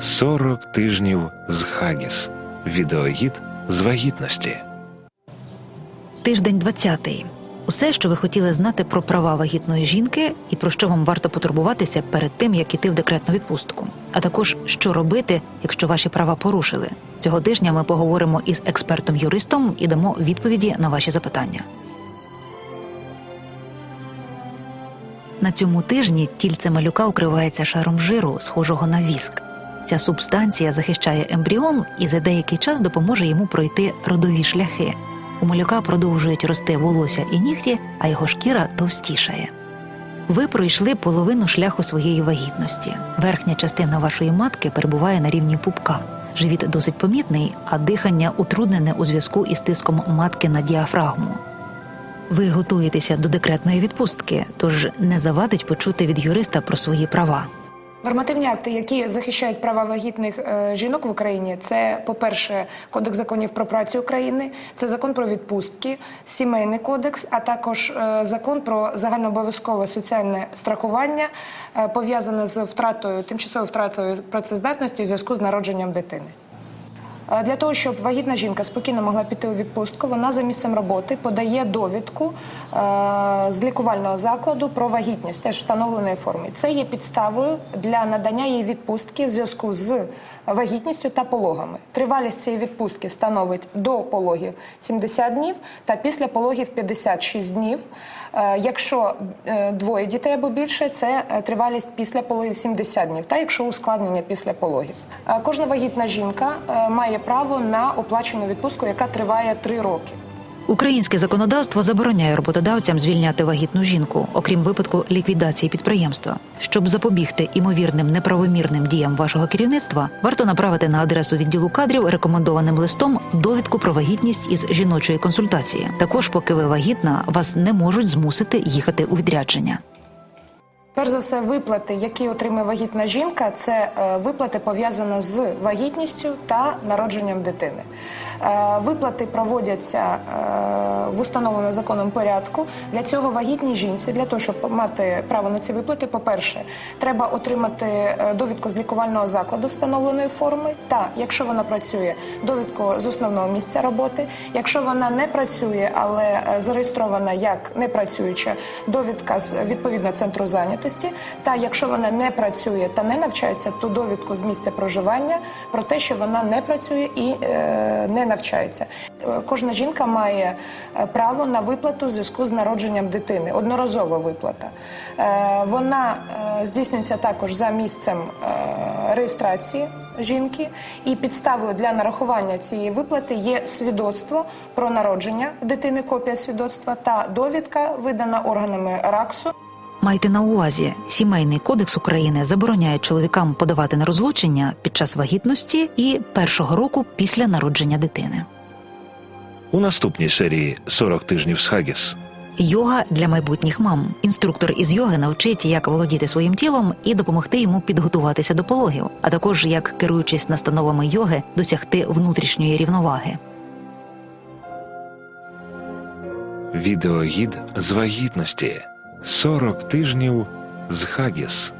40 тижнів з Хагіс. Відеогід з вагітності. Тиждень 20. Усе, що ви хотіли знати про права вагітної жінки і про що вам варто потурбуватися перед тим, як іти в декретну відпустку, а також що робити, якщо ваші права порушили. Цього тижня ми поговоримо із експертом-юристом і дамо відповіді на ваші запитання. На цьому тижні тільце малюка укривається шаром жиру, схожого на віск. Ця субстанція захищає ембріон і за деякий час допоможе йому пройти родові шляхи. У малюка продовжують рости волосся і нігті, а його шкіра товстішає. Ви пройшли половину шляху своєї вагітності. Верхня частина вашої матки перебуває на рівні пупка. Живіт досить помітний, а дихання утруднене у зв'язку із тиском матки на діафрагму. Ви готуєтеся до декретної відпустки, тож не завадить почути від юриста про свої права. Нормативні акти, які захищають права вагітних е, жінок в Україні, це, по-перше, Кодекс законів про працю України, це закон про відпустки, сімейний кодекс, а також е, закон про загальнообов'язкове соціальне страхування, е, пов'язане з втратою, тимчасовою втратою працездатності в зв'язку з народженням дитини. Е, Для того, щоб вагітна жінка спокійно могла піти у відпустку, вона за місцем роботи подає довідку е, з лікувального закладу про вагітність, теж встановленої форми. Це є підставою для надання їй відпустки в зв'язку з вагітністю та пологами. Тривалість цієї відпустки становить до пологів 70 днів та після пологів 56 днів. Е, Якщо двоє дітей або більше, це тривалість після пологів 70 днів, та якщо ускладнення після пологів. Кожна вагітна жінка е, має право на оплачену відпустку, яка триває 3 роки. Українське законодавство забороняє роботодавцям звільняти вагітну жінку, окрім випадку ліквідації підприємства. Щоб запобігти імовірним неправомірним діям вашого керівництва, варто направити на адресу відділу кадрів рекомендованим листом довідку про вагітність із жіночої консультації. Також, поки ви вагітна, вас не можуть змусити їхати у відрядження. Перш за все, виплати, які отримує вагітна жінка, це е, виплати пов'язані з вагітністю та народженням дитини. Е, Виплати проводяться е, в установленому законом порядку. Для цього вагітній жінці, для того, щоб мати право на ці виплати, по-перше, треба отримати довідку з лікувального закладу встановленої форми. Та якщо вона працює, довідку з основного місця роботи. Якщо вона не працює, але зареєстрована як непрацююча, довідка з відповідно центру зайнятості. Та якщо вона не працює та не навчається, то довідку з місця проживання про те, що вона не працює і е, не навчається. Е, Кожна жінка має е, право на виплату в зв'язку з народженням дитини, одноразова виплата. Е, Вона е, здійснюється також за місцем е, реєстрації жінки, і підставою для нарахування цієї виплати є свідоцтво про народження дитини, копія свідоцтва та довідка, видана органами РАКСу. Майте на увазі, сімейний кодекс України забороняє чоловікам подавати на розлучення під час вагітності і першого року після народження дитини. У наступній серії 40 тижнів з Хагіс. Йога для майбутніх мам. Інструктор із йоги навчить, як володіти своїм тілом і допомогти йому підготуватися до пологів, а також як, керуючись настановами йоги, досягти внутрішньої рівноваги. Відеогід з вагітності. 40 тижнів з Хагіс.